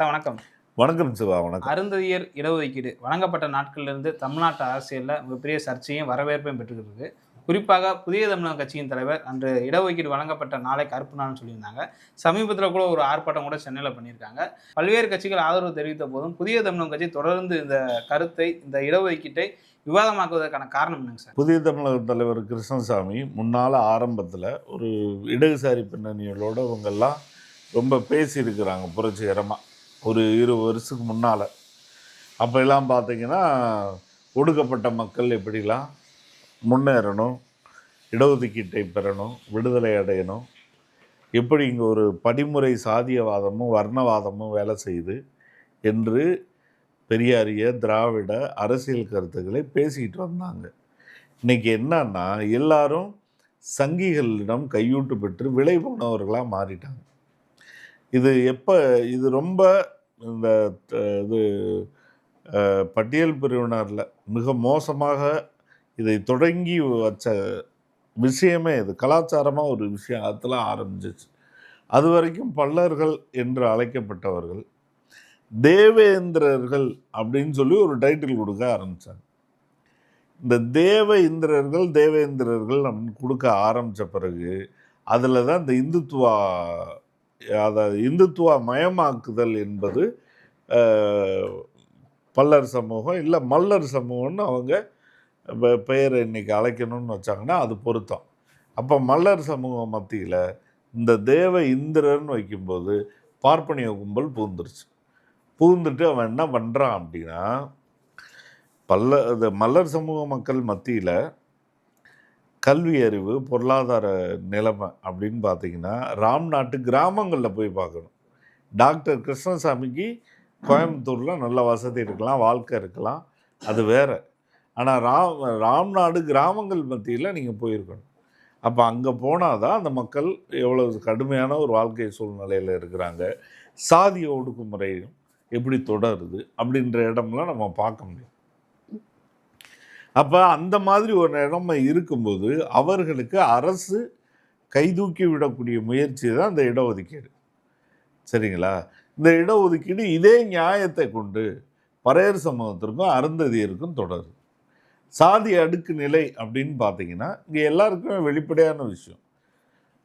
வணக்கம். வணக்கம் சிவா வணக்கம். அருந்ததியர் இடஒதுக்கீடு வழங்கப்பட்ட நாட்களிலிருந்து தமிழ்நாட்டு அரசியலில் மிகப்பெரிய சர்ச்சையும் வரவேற்பையும் பெற்றுக்கிட்டு இருக்கு. குறிப்பாக புதிய தமிழகம் கட்சியின் தலைவர் அன்று இடஒதுக்கீடு வழங்கப்பட்ட நாளை கருப்பு நாள்னு சொல்லியிருந்தாங்க. சமீபத்தில் கூட ஒரு ஆர்ப்பாட்டம் கூட சென்னையில் பண்ணியிருக்காங்க. பல்வேறு கட்சிகள் ஆதரவு தெரிவித்த போதும் புதிய தமிழகம் கட்சி தொடர்ந்து இந்த கருத்தை இந்த இடஒதுக்கீட்டை விவாதமாக்குவதற்கான காரணம் என்னங்க சார்? புதிய தமிழக தலைவர் கிருஷ்ணசாமி முன்னால் ஆரம்பத்தில் ஒரு இடதுசாரி பின்னணிகளோட இவங்கெல்லாம் ரொம்ப பேசியிருக்கிறாங்க புரட்சிகரமாக ஒரு இருபது வருஷத்துக்கு முன்னால். அப்போல்லாம் பார்த்தீங்கன்னா ஒடுக்கப்பட்ட மக்கள் எப்படிலாம் முன்னேறணும் இடஒதுக்கீட்டை பெறணும் விடுதலை அடையணும் எப்படி இங்கே ஒரு படிமுறை சாதியவாதமும் வர்ணவாதமும் வேலை செய்யுது என்று பெரியாரிய திராவிட அரசியல் கருத்துக்களை பேசிக்கிட்டு வந்தாங்க. இன்றைக்கி என்னன்னா எல்லாரும் சங்கிகளிடம் கையூட்டு பெற்று விலை போனவர்களாக மாறிட்டாங்க. இது எப்போ இது ரொம்ப இந்த இது பட்டியல் பிரிவினரில் மிக மோசமாக இதை தொடங்கி வச்ச விஷயமே இது. கலாச்சாரமாக ஒரு விஷயம் அதில் ஆரம்பிச்சிச்சு. அது வரைக்கும் பல்லர்கள் என்று அழைக்கப்பட்டவர்கள் தேவேந்திரர்கள் அப்படின்னு சொல்லி ஒரு டைட்டில் கொடுக்க ஆரம்பித்தாங்க இந்த தேவ இந்திரர்கள் தேவேந்திரர்கள் அப்படின்னு கொடுக்க ஆரம்பித்த பிறகு அதில் தான் இந்த இந்துத்துவா அதாவது இந்துத்துவ மயமாக்குதல் என்பது பல்லர் சமூகம் இல்லை மல்லர் சமூகம்னு அவங்க பெயரை இன்னைக்கு அழைக்கணும்னு வச்சாங்கன்னா அது பொருத்தம். அப்போ மல்லர் சமூகம் மத்தியில் இந்த தேவ இந்திரர்னு வைக்கும்போது பார்ப்பனிய கும்பல் பூந்துருச்சு. பூந்துட்டு அவன் என்ன பண்ணுறான் அப்படின்னா பல்ல மல்லர் சமூக மக்கள் மத்தியில் கல்வி அறிவு பொருளாதார நிலைமை அப்படின்னு பார்த்தீங்கன்னா ராம்நாட்டு கிராமங்களில் போய் பார்க்கணும். டாக்டர் கிருஷ்ணசாமிக்கு கோயம்புத்தூரில் நல்ல வசதி இருக்கலாம் வாழ்க்கை இருக்கலாம். அது வேற. ஆனால் ராம் ராம்நாடு கிராமங்கள் மத்தியில் நீங்கள் போயிருக்கணும். அப்போ அங்கே போனால் தான் அந்த மக்கள் எவ்வளோ கடுமையான ஒரு வாழ்க்கை சூழ்நிலையில் இருக்கிறாங்க. சாதிய ஒடுக்குமுறை எப்படி தொடருது அப்படின்ற இடம்லாம் நம்ம பார்க்க முடியும். அப்போ அந்த மாதிரி ஒரு நிலைமை இருக்கும்போது அவர்களுக்கு அரசு கைதூக்கி விடக்கூடிய முயற்சி தான் இந்த இடஒதுக்கீடு. சரிங்களா? இந்த இடஒதுக்கீடு இதே நியாயத்தை கொண்டு பறையர் சமூகத்திற்கும் அருந்ததியருக்கும் தொடரு சாதி அடுக்கு நிலை அப்படின்னு பார்த்தீங்கன்னா இங்கே எல்லாருக்குமே வெளிப்படையான விஷயம்.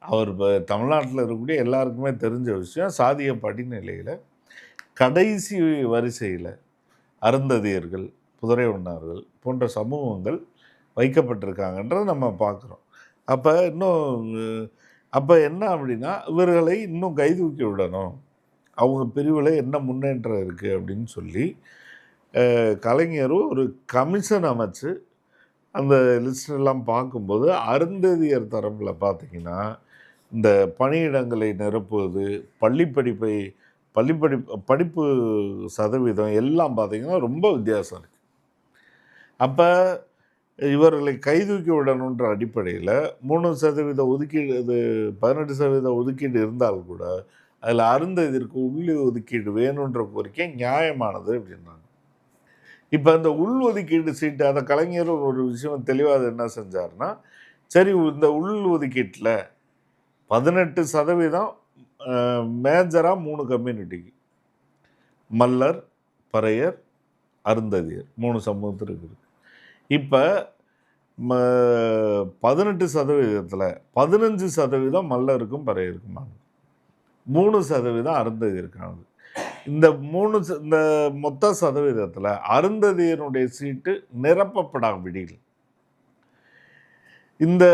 அவர் இப்போ தமிழ்நாட்டில் இருக்கக்கூடிய எல்லாருக்குமே தெரிஞ்ச விஷயம் சாதிய படிநிலையில் கடைசி வரிசையில் அருந்ததியர்கள் குதிரை உண்ணார்கள் போன்ற சமூகங்கள் வைக்கப்பட்டிருக்காங்கன்றதை நம்ம பார்க்குறோம். அப்போ இன்னும் அப்போ என்ன அப்படின்னா இவர்களை இன்னும் கைதூக்கி விடணும். அவங்க பிரிவில் என்ன முன்னேற்றம் இருக்குது அப்படின்னு சொல்லி கலைஞரும் ஒரு கமிஷன் அமைச்சு அந்த லிஸ்டெல்லாம் பார்க்கும்போது அருந்ததியர் தரப்பில் பார்த்தீங்கன்னா இந்த பணியிடங்களை நிரப்புவது பள்ளி படிப்பை பள்ளி படி படிப்பு சதவீதம் எல்லாம் பார்த்தீங்கன்னா ரொம்ப வித்தியாசம் இருக்குது அப்போ இவர்களை கைதூக்கி விடணுன்ற அடிப்படையில் மூணு சதவீத ஒதுக்கீடு இது பதினெட்டு சதவீத ஒதுக்கீடு இருந்தால் கூட அதில் அருந்ததிற்கு உள்ளே ஒதுக்கீடு வேணுன்ற கோரிக்கை நியாயமானது அப்படின்னாங்க இப்போ அந்த உள் ஒதுக்கீடு சீட்டு அந்த கலைஞர் ஒரு விஷயம் தெளிவாக என்ன செஞ்சாருன்னா சரி இந்த உள் ஒதுக்கீட்டில் பதினெட்டு சதவீதம் மேஜராக மூணு கம்யூனிட்டிக்கு மல்லர் பறையர் அருந்ததியர் மூணு சமூகத்தில் இருக்குது. இப்போ ம பதினெட்டு சதவீதத்தில் பதினஞ்சு சதவீதம் மல்லருக்கும் பறையருக்குமானது மூணு சதவீதம் அருந்ததியருக்கானது. இந்த மூணு இந்த மொத்த சதவீதத்தில் அருந்ததியனுடைய சீட்டு நிரப்பப்படாவிடில். இந்த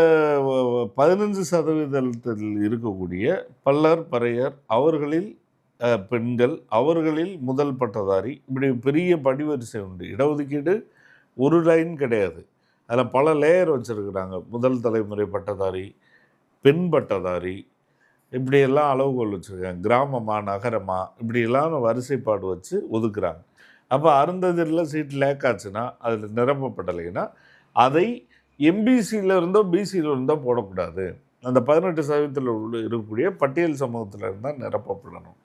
பதினஞ்சு சதவீதத்தில் இருக்கக்கூடிய பல்லர் பறையர் அவர்களில் பெண்கள் அவர்களில் முதல் பட்டதாரி இப்படி பெரிய படிவரிசை உண்டு. இடஒதுக்கீடு ஒரு லைன் கிடையாது. அதில் பல லேயர் வச்சுருக்குறாங்க. முதல் தலைமுறை பட்டதாரி பெண் பட்டதாரி இப்படியெல்லாம் அளவுகோல் வச்சுருக்காங்க. கிராமமா நகரமா இப்படியெல்லாம் வரிசைப்பாடு வச்சு ஒதுக்குறாங்க. அப்போ அருந்ததில் சீட் லேக் ஆச்சுன்னா அதில் நிரப்பப்படலைன்னா அதை எம்பிசியில் இருந்தோ பிசியில் இருந்தோ போடக்கூடாது. அந்த பதினெட்டு சதவீதத்தில் உள்ள இருக்கக்கூடிய பட்டியல் சமூகத்தில் இருந்தால் நிரப்பப்படணும்.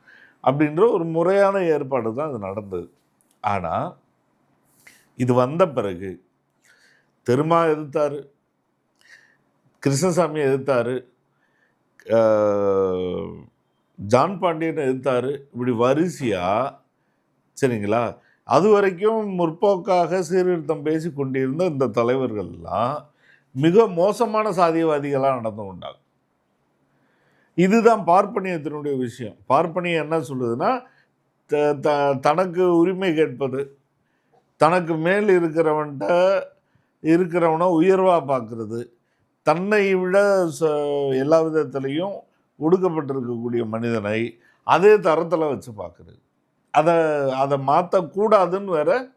அப்படின்ற ஒரு முறையான ஏற்பாடு தான் அது நடந்தது. ஆனால் இது வந்த பிறகு தெருமா எதிர்த்தார் கிருஷ்ணசாமி எதிர்த்தார் ஜான் பாண்டியன் எதிர்த்தார். இப்படி வரிசையாக சரிங்களா? அது வரைக்கும் முற்போக்காக சீர்திருத்தம் பேசி கொண்டிருந்த இந்த தலைவர்கள்லாம் மிக மோசமான சாதியவாதிகளாக நடந்து கொண்டாங்க. இதுதான் பார்ப்பனியத்தினுடைய விஷயம். பார்ப்பனியம் என்ன சொல்லுதுன்னா த- த- தனக்கு உரிமை கேட்பது தனக்கு மேல் இருக்கிறவன்ட்ட இருக்கிறவனை உயர்வாக பார்க்குறது. தன்னை விட ச- எல்லா விதத்துலேயும் ஒடுக்கப்பட்டிருக்கக்கூடிய மனிதனை அதே தரத்தில் வச்சு பார்க்குறது. அதை அதை மாற்றக்கூடாதுன்னு வேற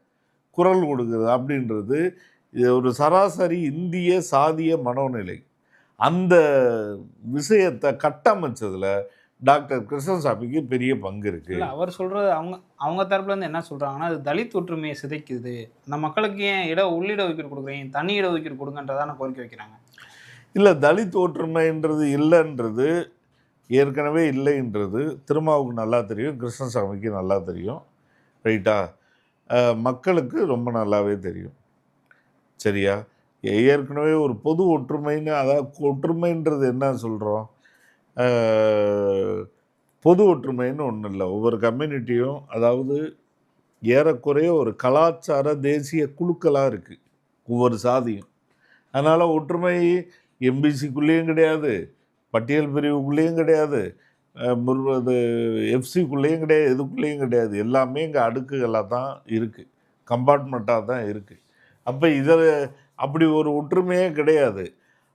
குரல் கொடுக்குறது அப்படின்றது இது ஒரு சராசரி இந்திய சாதிய மனோநிலை. அந்த விஷயத்தை கட்டமைச்சதில் டாக்டர் கிருஷ்ணசாமிக்கு பெரிய பங்கு இருக்கு. அவர் சொல்றது அவங்க அவங்க தரப்புல இருந்து என்ன சொல்றாங்கன்னா அது தலித் ஒற்றுமையை சிதைக்குது. அந்த மக்களுக்கு ஏன் இட உள்ளிட ஒதுக்கீடு கொடுக்குறீங்க? தனி இட ஒதுக்கீடு கொடுங்கன்றதான கோரிக்கை வைக்கிறாங்க. இல்லை தலித் ஒற்றுமைன்றது இல்லைன்றது ஏற்கனவே இல்லைன்றது திருமாவுக்கு நல்லா தெரியும் கிருஷ்ணசாமிக்கு நல்லா தெரியும் ரைட்டா மக்களுக்கு ரொம்ப நல்லாவே தெரியும். சரியா? ஏற்கனவே ஒரு பொது ஒற்றுமைன்னு அதாவது ஒற்றுமைன்றது என்ன சொல்கிறோம் பொது ஒற்றுமைன்னு ஒன்றும் இல்லை. ஒவ்வொரு கம்யூனிட்டியும் அதாவது ஏறக்குறைய ஒரு கலாச்சார தேசிய குழுக்களாக இருக்குது ஒவ்வொரு சாதியும். அதனால் ஒற்றுமை எம்பிசிக்குள்ளேயும் கிடையாது பட்டியல் பிரிவுக்குள்ளேயும் கிடையாது அஹ் அது எஃப்சிக்குள்ளேயும் கிடையாது எதுக்குள்ளேயும் கிடையாது. எல்லாமே இங்கே அடுக்குகளாக தான் இருக்குது கம்பார்ட்மெண்ட்டாக தான் இருக்குது அப்போ இதில் அப்படி ஒரு ஒற்றுமையே கிடையாது.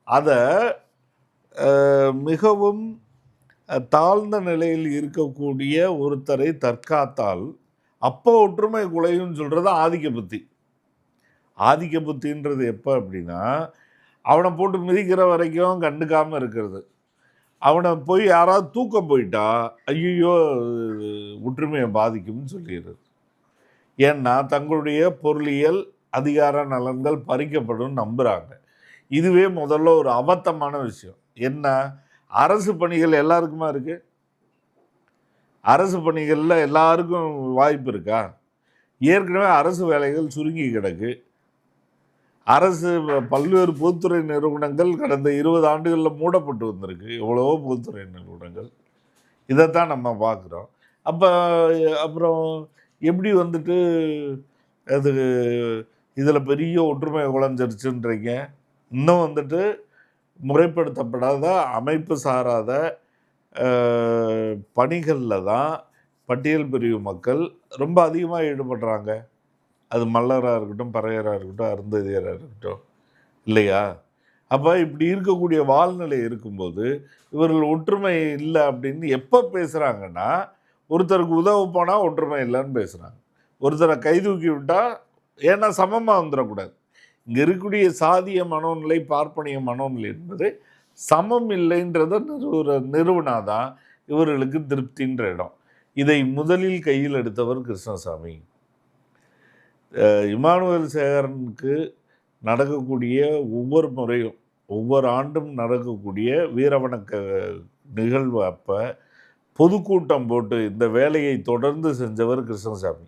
அதை மிகவும் தாழ்ந்த நிலையில் இருக்கக்கூடிய ஒருத்தரை தற்காத்தால் அப்போ ஒற்றுமை குலையும்னு சொல்கிறது ஆதிக்க புத்தி. ஆதிக்க புத்தின்றது எப்போ அப்படின்னா அவனை போட்டு மிதிக்கிற வரைக்கும் கண்டுக்காமல் இருக்கிறது. அவனை போய் யாராவது தூக்க போயிட்டா ஐயோ ஒற்றுமையை பாதிக்கும்னு சொல்லிடுறது. ஏன்னா தங்களுடைய பொருளியல் அதிகார நலன்கள் பறிக்கப்படும் நம்புகிறாங்க இதுவே முதல்ல ஒரு அபத்தமான விஷயம். என்ன? அரசு பணிகள் எல்லாருக்குமா இருக்கு? அரசு பணிகளில் எல்லாருக்கும் வாய்ப்பு இருக்கா? ஏற்கனவே அரசு வேலைகள் சுருங்கி கிடக்கு. அரசு பல்வேறு பொதுத்துறை நிறுவனங்கள் கடந்த இருபது ஆண்டுகளில் மூடப்பட்டு வந்திருக்கு. எவ்வளவோ பொதுத்துறை நிறுவனங்கள். இதைத்தான் நம்ம பார்க்குறோம். அப்போ அப்புறம் எப்படி வந்துட்டு அது இதில் பெரிய ஒற்றுமை குழஞ்சிருச்சுன்றீங்க? இன்னும் வந்துட்டு முறைப்படுத்தப்படாத அமைப்பு சாராத பணிகளில் தான் பட்டியல் பிரிவு மக்கள் ரொம்ப அதிகமாக ஈடுபடுறாங்க. அது மல்லராக இருக்கட்டும் பறையராக இருக்கட்டும் அருந்ததியராக இருக்கட்டும். இல்லையா? அப்போ இப்படி இருக்கக்கூடிய வாழ்நிலை இருக்கும்போது இவர்கள் ஒற்றுமை இல்லை அப்படின்னு எப்போ பேசுகிறாங்கன்னா ஒருத்தருக்கு உதவ போனால் ஒற்றுமை இல்லைன்னு பேசுகிறாங்க ஒருத்தரை கைதூக்கி விட்டால் ஏன்னா சமமாக வந்துடக்கூடாது. இங்கே இருக்கக்கூடிய சாதிய மனோநிலை பார்ப்பனிய மனோநிலை என்பது சமம் இல்லைன்றத நிறுவ நிறுவனாதான் இவர்களுக்கு திருப்தின்ற இடம். இதை முதலில் கையில் எடுத்தவர் கிருஷ்ணசாமி. இமானுவேல் சேகரனுக்கு நடக்கக்கூடிய ஒவ்வொரு முறையும் ஒவ்வொரு ஆண்டும் நடக்கக்கூடிய வீரவணக்க நிகழ்வு அப்போ பொதுக்கூட்டம் போட்டு இந்த வேலையை தொடர்ந்து செஞ்சவர் கிருஷ்ணசாமி.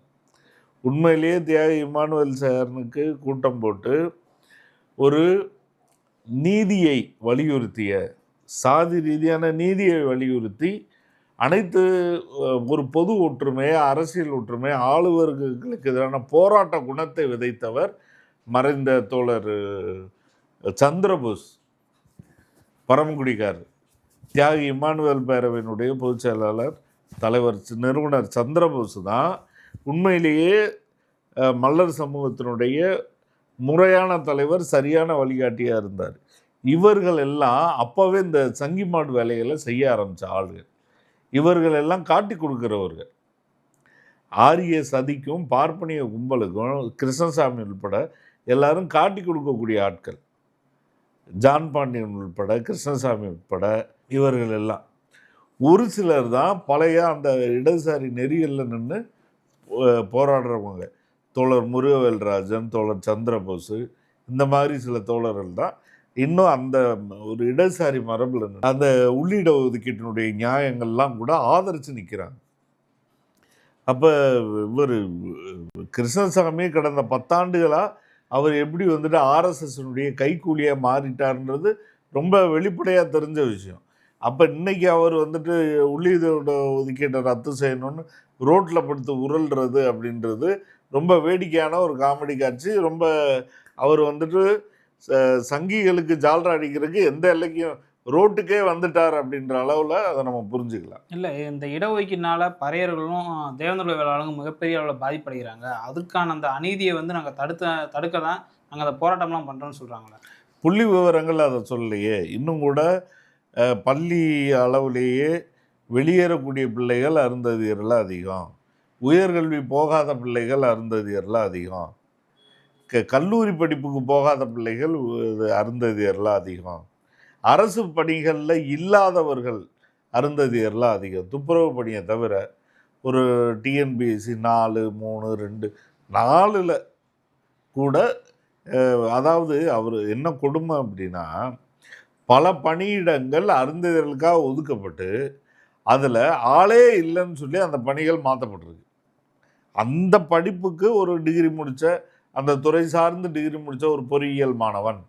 உண்மையிலேயே தியாகி இமானுவேல் சேரனுக்கு கூட்டம் போட்டு ஒரு நீதியை வலியுறுத்திய சாதி ரீதியான நீதியை வலியுறுத்தி அனைத்து ஒரு பொது ஒற்றுமை அரசியல் ஒற்றுமை ஆளுவர்களுக்கு எதிரான போராட்ட குணத்தை விதைத்தவர் மறைந்த தோழர் சந்திரபோஸ் பரமக்குடிக்கார் தியாகி இமானுவேல் பேரவையினுடைய பொதுச் செயலாளர் தலைவர் நிறுவனர் சந்திரபோஸ் தான் உண்மையிலேயே மல்லர் சமூகத்தினுடைய முறையான தலைவர் சரியான வழிகாட்டியாக இருந்தார். இவர்கள் எல்லாம் அப்போவே இந்த சங்கி மாடு வேலைகளை செய்ய ஆரம்பித்த ஆளுகள். இவர்கள் எல்லாம் காட்டி கொடுக்குறவர்கள். ஆரிய சதிக்கும் பார்ப்பனிய கும்பலுக்கும் கிருஷ்ணசாமி உள்பட எல்லாரும் காட்டி கொடுக்கக்கூடிய ஆட்கள். ஜான் பாண்டியன் உள்பட கிருஷ்ணசாமி உட்பட இவர்கள் எல்லாம். ஒரு சிலர் தான் பழைய அந்த இடதுசாரி நெறிகளில் நின்று போராடுறவங்க. தோழர் முருகவேல்ராஜன் தோழர் சந்திரபோஸு இந்த மாதிரி சில தோழர்கள் தான். இன்னும் அந்த ஒரு இடதுசாரி மரபில் அந்த உள்ளிட ஒதுக்கீட்டினுடைய நியாயங்கள்லாம் கூட ஆதரித்து நிற்கிறாங்க அப்போ இவர் கிருஷ்ணசாமி கடந்த பத்தாண்டுகளாக அவர் எப்படி வந்துட்டு ஆர்எஸ்எஸ்னுடைய கைக்கூலியாக மாறிட்டார்ன்றது ரொம்ப வெளிப்படையாக தெரிஞ்ச விஷயம். அப்போ இன்னைக்கு அவர் வந்துட்டு உள்ளீதோட ஒதுக்கீட்டை ரத்து செய்யணும்னு ரோட்டில் படுத்து உருள்றது அப்படின்றது ரொம்ப வேடிக்கையான ஒரு காமெடி காட்சி. ரொம்ப அவர் வந்துட்டு ச- சங்கிகளுக்கு ஜால்ரா அடிக்கிறதுக்கு எந்த எல்லைக்கும் ரோட்டுக்கே வந்துட்டார் அப்படின்ற அளவில் அதை நம்ம புரிஞ்சுக்கலாம். இல்லை இந்த இடஒதுக்கீடுனால பறையர்களும் தேவேந்திர வேளாளர்களும் மிகப்பெரிய அளவில் பாதிப்படைகிறாங்க. அதுக்கான அந்த அநீதியை வந்து நாங்கள் தடுத்த தடுக்க தான் நாங்கள் அந்த போராட்டம்லாம் பண்ணுறோம்னு சொல்கிறாங்களே புள்ளி விவரங்கள் அதை சொல்லலையே. இன்னும் கூட பள்ளி அளவிலேயே வெளியேறக்கூடிய பிள்ளைகள் அருந்ததியரில் அதிகம். உயர்கல்வி போகாத பிள்ளைகள் அருந்ததியரில் அதிகம். க கல்லூரி படிப்புக்கு போகாத பிள்ளைகள் இது அருந்ததியரில் அதிகம். அரசு பணிகளில் இல்லாதவர்கள் அருந்ததியரில் அதிகம். துப்புரவு பணியை தவிர ஒரு டிஎன்பிஎஸ்சி நாலு மூணு ரெண்டு நாலில் கூட அதாவது அவர் என்ன கொடுமை அப்படின்னா பல பணியிடங்கள் அருந்ததியர்களுக்காக ஒதுக்கப்பட்டு அதில் ஆளே இல்லைன்னு சொல்லி அந்த பணிகள் மாற்றப்பட்டிருக்கு அந்த படிப்புக்கு ஒரு டிகிரி முடித்த அந்த துறை சார்ந்து டிகிரி முடித்த ஒரு பொறியியல் மாணவன்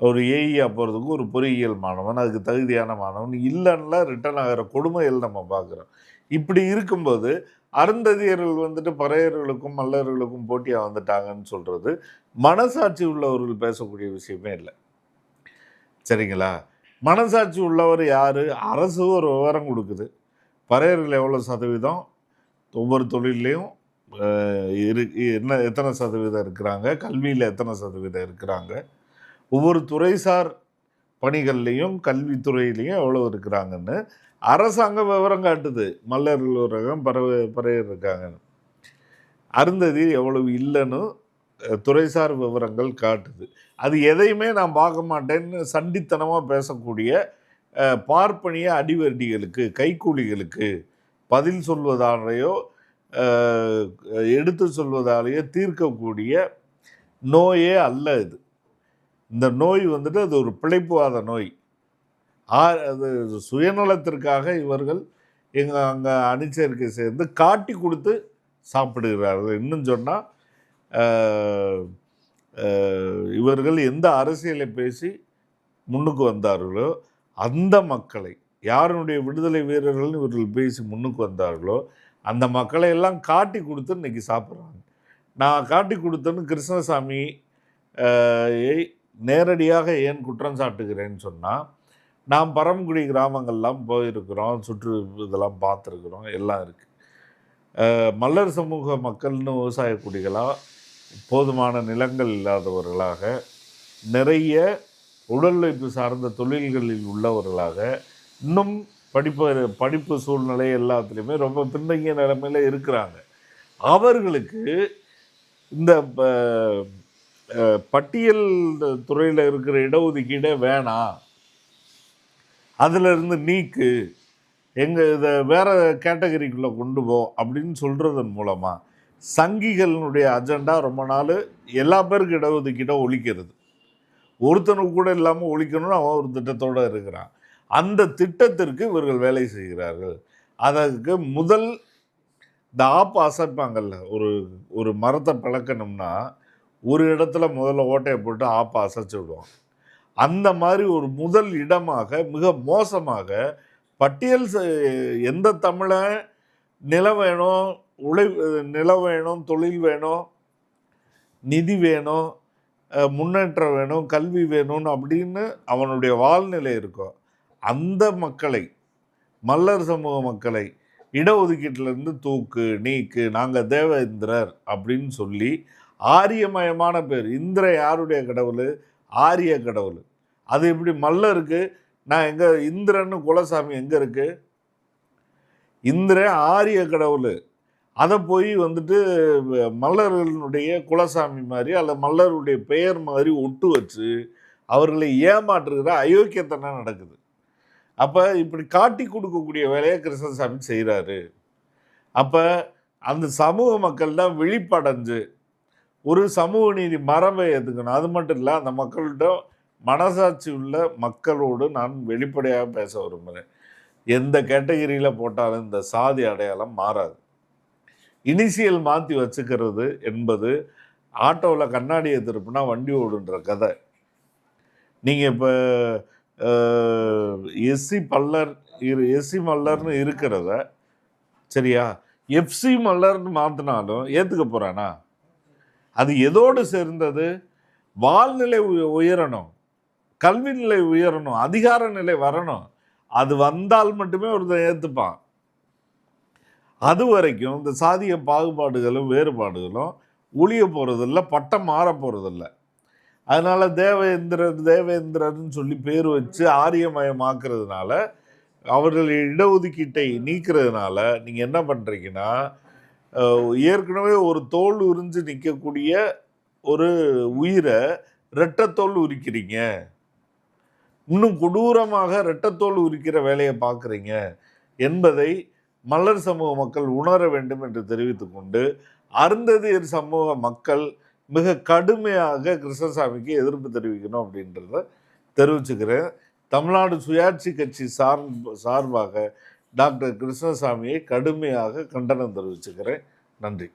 ஒரு ஏஇஆ போகிறதுக்கு ஒரு பொறியியல் மாணவன் அதுக்கு தகுதியான மாணவன் இல்லைன்னா ரிட்டர்ன் ஆகிற கொடுமைகள் நம்ம பார்க்குறோம். இப்படி இருக்கும்போது அருந்ததியர்கள் வந்துட்டு பறையர்களுக்கும் மல்லர்களுக்கும் போட்டியாக வந்துட்டாங்கன்னு சொல்கிறது மனசாட்சி உள்ளவர்கள் பேசக்கூடிய விஷயமே இல்லை. சரிங்களா? மனசாட்சி உள்ளவர் யார்? அரசு ஒரு விவரம் கொடுக்குது. பறையர்கள் எவ்வளோ சதவீதம்? ஒவ்வொரு தொழிலையும் இரு என்ன எத்தனை சதவீதம் இருக்கிறாங்க? கல்வியில் எத்தனை சதவீதம் இருக்கிறாங்க? ஒவ்வொரு துறைசார் பணிகள்லையும் கல்வித்துறையிலையும் எவ்வளோ இருக்கிறாங்கன்னு அரசாங்கம் விவரம் காட்டுது. மல்லர்கள் ஒரு ரகம் பறவை பறையர் இருக்காங்கன்னு. அருந்ததி எவ்வளவு இல்லைன்னு துறைசார் விவரங்கள் காட்டுது. அது எதையுமே நான் பார்க்க மாட்டேன்னு சண்டித்தனமாக பேசக்கூடிய பார்ப்பனிய அடிவெடிகளுக்கு கைக்கூலிகளுக்கு பதில் சொல்வதாலேயோ எடுத்து சொல்வதாலேயோ தீர்க்கக்கூடிய நோயே அல்ல இது. இந்த நோய் வந்துட்டு அது ஒரு பிழைப்புவாத நோய். ஆ அது சுயநலத்திற்காக இவர்கள் எங்கள் அங்கே அணிச்சேர்க்கை சேர்ந்து காட்டி கொடுத்து சாப்பிடுகிறார்கள். இன்னும் சொன்னால் இவர்கள் எந்த அரசியலை பேசி முன்னுக்கு வந்தார்களோ அந்த மக்களை யாருடைய விடுதலை வீரர்கள்னு இவர்கள் பேசி முன்னுக்கு வந்தார்களோ அந்த மக்களை எல்லாம் காட்டி கொடுத்து இன்னைக்கு சாப்பிட்றாங்க. நான் காட்டி கொடுத்தேன்னு கிருஷ்ணசாமி நேரடியாக ஏன் குற்றம் சாட்டுகிறேன்னு சொன்னால் நாம் பரமக்குடி கிராமங்கள்லாம் போயிருக்கிறோம் சுற்று இதெல்லாம் பார்த்துருக்குறோம் எல்லாம் இருக்குது மல்லர் சமூக மக்கள்னு விவசாய குடிகளாக போதுமான நிலங்கள் இல்லாதவர்களாக நிறைய உடல் உழைப்பு சார்ந்த தொழில்களில் உள்ளவர்களாக இன்னும் படிப்பு படிப்பு சூழ்நிலை எல்லாத்துலேயுமே ரொம்ப பின்தங்கிய நிலைமையில் இருக்கிறாங்க. அவர்களுக்கு இந்த ப- பட்டியல் துறையில் இருக்கிற இடஒதுக்கீடே வேணாம் அதிலிருந்து நீக்கு. எங்கள் இதை வேறு கேட்டகரிக்குள்ளே கொண்டு போ அப்படின்னு சொல்கிறதன் மூலமாக சங்கிகளினுடைய அஜெண்டா ரொம்ப நாள் எல்லா பேருக்கு இடஒதுக்கீட்டை ஒழிக்கிறது. ஒருத்தனுக்கு கூட இல்லாமல் ஒழிக்கணும்னு அவன் ஒரு திட்டத்தோடு இருக்கிறான். அந்த திட்டத்திற்கு இவர்கள் வேலை செய்கிறார்கள். அதற்கு முதல் இந்த ஆப் அசைப்பாங்கல்ல ஒரு ஒரு மரத்தை பழக்கணும்னா ஒரு இடத்துல முதல்ல ஓட்டையை போட்டு ஆப்பை அசைச்சு விடுவான். அந்த மாதிரி ஒரு முதல் இடமாக மிக மோசமாக பட்டியல் எந்த தமிழன் நிலம் வேணும் உழை நிலம் வேணும் தொழில் வேணும் நிதி வேணும் முன்னேற்றம் வேணும் கல்வி வேணும்னு அப்படின்னு அவனுடைய வாழ்நிலை இருக்கும். அந்த மக்களை மல்லர் சமூக மக்களை இடஒதுக்கீட்டிலேருந்து தூக்கு நீக்கு நாங்கள் தேவேந்திரர் அப்படின்னு சொல்லி ஆரியமயமான பேர். இந்திர யாருடைய கடவுள்? ஆரிய கடவுள். அது எப்படி மல்லருக்கு? நான் எங்கே இந்திரன்னு குலசாமி எங்கே இருக்குது இந்திரன் ஆரிய கடவுள். அதை போய் வந்துட்டு மல்லர்களுடைய குலசாமி மாதிரி அல்ல மல்லருடைய பெயர் மாதிரி ஒட்டு வச்சு அவர்களை ஏமாற்றுகிற அயோக்கியத்தனம் நடக்குது. அப்போ இப்படி காட்டி கொடுக்கக்கூடிய வேலையை கிருஷ்ணசாமி செய்கிறாரு அப்போ அந்த சமூக மக்கள் தான் விழிப்படைஞ்சு ஒரு சமூக நீதி மரபை எதுக்கணும்? அது மட்டும் இல்லை அந்த மக்கள்கிட்ட மனசாட்சி உள்ள மக்களோடு நான் வெளிப்படையாக பேச விரும்புகிறேன் எந்த கேட்டகரியில் போட்டாலும் இந்த சாதி அடையாளம் மாறாது. இனிஷியல் மாற்றி வச்சுக்கிறது என்பது ஆட்டோவில் கண்ணாடியை திருப்பினா வண்டி ஓடுன்ற கதை. நீங்கள் இப்போ எஸ்சி பல்லர் இரு எஸ்சி மல்லர்னு இருக்கிறத சரியா? எஃப்சி மல்லர்னு மாற்றினாலும் ஏற்றுக்க போகிறானா அது எதோடு சேர்ந்தது? வாழ்நிலை உயரணும். கல்வி நிலை உயரணும். அதிகார நிலை வரணும். அது வந்தால் மட்டுமே ஒருத்தன் ஏற்றுப்பான் அது வரைக்கும் இந்த சாதிய பாகுபாடுகளும் வேறுபாடுகளும் ஒழிய போகிறதில்ல பட்டம் மாற போகிறதில்ல அதனால் தேவேந்திரர் தேவேந்திரர்னு சொல்லி பேர் வச்சு ஆரியமயமாக்குறதுனால அவர்கள் இடஒதுக்கீட்டை நீக்கிறதுனால நீங்கள் என்ன பண்ணுறீங்கன்னா ஏற்கனவே ஒரு தோல் உறிஞ்சு நிற்கக்கூடிய ஒரு உயிரை ரெட்டத்தோல் உரிக்கிறீங்க. இன்னும் கொடூரமாக ரெட்டத்தோல் உரிக்கிற வேலையை பார்க்குறீங்க என்பதை மலர் சமூக மக்கள் உணர வேண்டும் என்று தெரிவித்துக்கொண்டு அருந்ததியர் சமூக மக்கள் மிக கடுமையாக கிருஷ்ணசாமிக்கு எதிர்ப்பு தெரிவிக்கணும் அப்படின்றத தெரிவிச்சுக்கிறேன். தமிழ்நாடு சுயாட்சி கட்சி சார் சார்பாக டாக்டர் கிருஷ்ணசாமியை கடுமையாக கண்டனம் தெரிவிச்சுக்கிறேன். நன்றி.